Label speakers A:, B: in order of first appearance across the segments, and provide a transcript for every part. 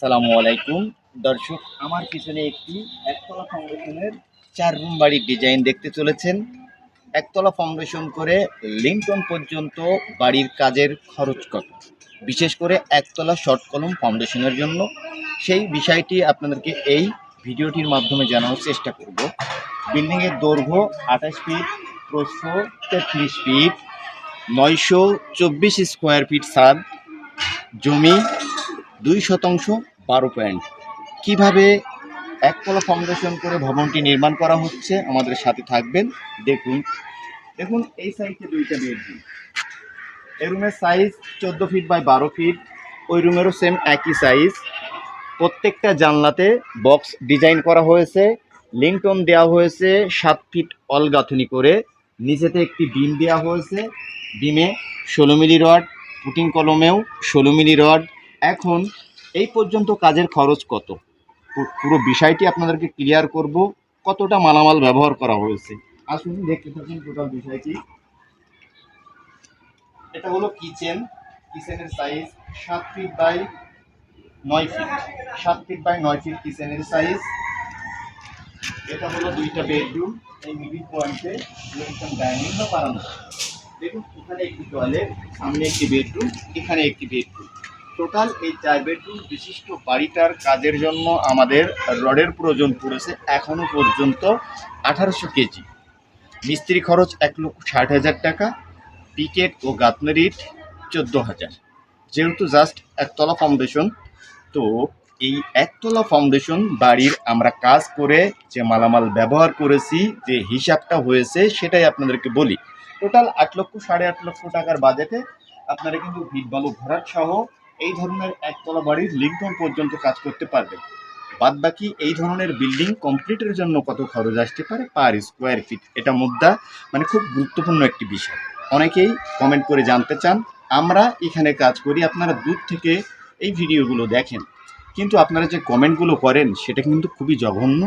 A: সালামু আলাইকুম। দর্শক, আমার পিছনে একটি একতলা ফাউন্ডেশনের চার রুম বাড়ির ডিজাইন দেখতে চলেছেন। একতলা ফাউন্ডেশন করে লিংটন পর্যন্ত বাড়ির কাজের খরচ কত? বিশেষ করে একতলা শর্ট কলম ফাউন্ডেশনের জন্য। সেই বিষয়টি আপনাদেরকে এই ভিডিওটির মাধ্যমে জানানোর চেষ্টা করব। বিল্ডিংয়ের দৈর্ঘ্য আঠাশ ফিট প্রস্থ তেত্রিশ ফিট নয়শো চব্বিশ স্কোয়ার ফিট ছাদ, জমি দুই শতাংশ বারো পয়েন্ট। কীভাবে একতলা ফাউন্ডেশন করে ভবনটি নির্মাণ করা হচ্ছে আমাদের সাথে থাকবেন। দেখুন দেখুন এই সাইজে দুইটা বেডরুম এই রুমের সাইজ চোদ্দ ফিট বাই বারো ফিট ওই রুমেরও সেম একই সাইজ প্রত্যেকটা জানলাতে বক্স ডিজাইন করা হয়েছে লিংটন দেওয়া হয়েছে, সাত ফিট অল গাঁথনি করে। নিচেতে একটি বিম দেওয়া হয়েছে বিমে ষোলো মিলি রড পুটিং কলমেও ষোলো মিলি রড এখন এই পর্যন্ত কাজের খরচ কত? পুরো বিষয়টি আপনাদেরকে ক্লিয়ার করব, কতটা মালামাল ব্যবহার করা হয়েছে। আসুন, দেখতে থাকুন টোটাল বিষয়টি। এটা হলো কিচেন কিচেনের সাইজ সাত ফিট বাই নয় ফিট সাত ফিট বাই নয় ফিট কিচেনের সাইজ এটা হলো দুইটা বেডরুম এই মিডিল পয়েন্টে ডাইনিং বা বারান্দা। দেখুন, এখানে একটি টয়লেট সামনে একটি বেডরুম এখানে একটি বেডরুম টোটাল এই চার বেডরুম বিশিষ্ট বাড়িটার কাজের জন্য আমাদের রডের প্রয়োজন পড়েছে এখনও পর্যন্ত আঠারোশো কেজি। মিস্ত্রি খরচ এক লক্ষ ষাট হাজার টাকা, পিকেট ও গাতনের ইট চোদ্দ হাজার। যেহেতু জাস্ট একতলা ফাউন্ডেশন, তো এই একতলা ফাউন্ডেশন বাড়ির আমরা কাজ করে যে মালামাল ব্যবহার করেছি, যে হিসাবটা হয়েছে সেটাই আপনাদেরকে বলি। টোটাল আট লক্ষ সাড়ে আট লক্ষ টাকার বাজেটে আপনারা কিন্তু ভিট বালু ভরাট সহ এই ধরনের একতলা বাড়ির লিঙ্কন পর্যন্ত কাজ করতে পারবেন বাদ বাকি এই ধরনের বিল্ডিং কমপ্লিটের জন্য কত খরচ আসতে পারে পার স্কোয়ার ফিট এটা মুদ্রা মানে খুব গুরুত্বপূর্ণ একটি বিষয়। অনেকেই কমেন্ট করে জানতে চান, আমরা এখানে কাজ করি, আপনারা দূর থেকে এই ভিডিওগুলো দেখেন। কিন্তু আপনারা যে কমেন্টগুলো করেন, সেটা কিন্তু খুবই জঘন্য।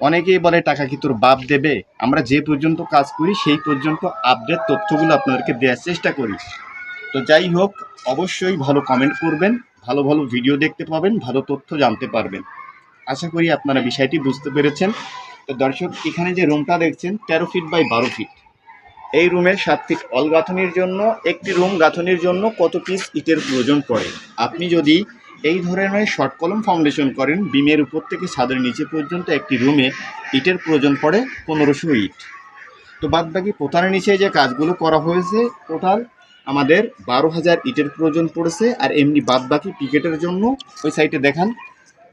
A: অনেকেই বলে, টাকা কি তোর বাপ দেবে? আমরা যে পর্যন্ত কাজ করি, সেই পর্যন্ত আপডেট তথ্যগুলো আপনাদেরকে দেওয়ার চেষ্টা করি। তো যাই হোক, অবশ্যই ভালো কমেন্ট করবেন, ভালো ভালো ভিডিও দেখতে পাবেন, ভালো তথ্য জানতে পারবেন। আশা করি আপনারা বিষয়টি বুঝতে পেরেছেন। তো দর্শক, এখানে যে রুমটা দেখছেন, তেরো ফিট বাই বারো ফিট এই রুমের সাত ফিট অল গাঁথনির জন্য, একটি রুম গাঁথনির জন্য কত পিস ইটের প্রয়োজন পড়ে? আপনি যদি এই ধরনের শর্ট কলম ফাউন্ডেশন করেন, বিমের উপর থেকে ছাদের নিচে পর্যন্ত একটি রুমে ইটের প্রয়োজন পড়ে পনেরোশো ইট। তো বাদ বাকি পোতানের নিচে যে কাজগুলো করা হয়েছে টোটাল আমাদের বারো হাজার ইটের প্রয়োজন পড়েছে, আর এমনি বাদ বাকি পিকেটের জন্য ওই সাইটে দেখান।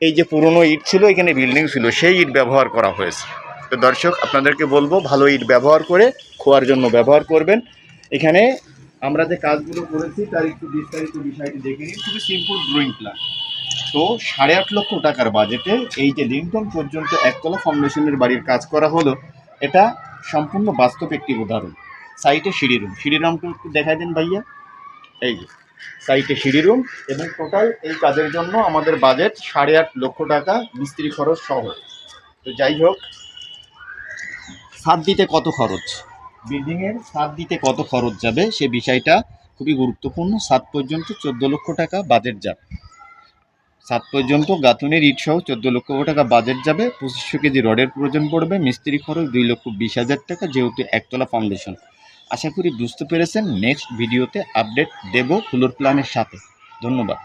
A: এই যে পুরনো ইট ছিল, এখানে বিল্ডিং ছিল, সেই ইট ব্যবহার করা হয়েছে। তো দর্শক, আপনাদেরকে বলব, ভালো ইট ব্যবহার করে খোয়ার জন্য ব্যবহার করবেন। এখানে আমরা যে কাজগুলো করেছি, তার একটু বিস্তারিত বিষয়টি দেখে নিন খুবই সিম্পল ড্রয়িং প্ল্যান তো সাড়ে আট লক্ষ টাকার বাজেটে এই যে লিংটন পর্যন্ত একতলা ফাউন্ডেশনের বাড়ির কাজ করা হলো, এটা সম্পূর্ণ বাস্তব একটি উদাহরণ। সাইটে সিঁড়ি রুম সিঁড়ি রুমটা একটু দেখাই দিন ভাইয়া। এই যে, সাইটে সিঁড়ি রুম এবং টোটাল এই কাজের জন্য আমাদের বাজেট সাড়ে আট লক্ষ টাকা মিস্ত্রি খরচ সহ। তো যাই হোক ছাদ দিতে কত খরচ? বিল্ডিংয়ের ছাদ দিতে কত খরচ যাবে সে বিষয়টা খুবই গুরুত্বপূর্ণ। সাত পর্যন্ত চোদ্দ লক্ষ টাকা বাজেট যাবে। সাত পর্যন্ত গাঁথনের ইট সহ চোদ্দ লক্ষ টাকা বাজেট যাবে। পঁচিশশো কেজি রডের প্রয়োজন পড়বে। মিস্ত্রি খরচ দুই লক্ষ বিশ হাজার টাকা, যেহেতু একতলা ফাউন্ডেশন আশা করি বুঝতে পেরেছেন। নেক্সট ভিডিওতে আপডেট দেব ফ্লোর প্ল্যানের সাথে। ধন্যবাদ।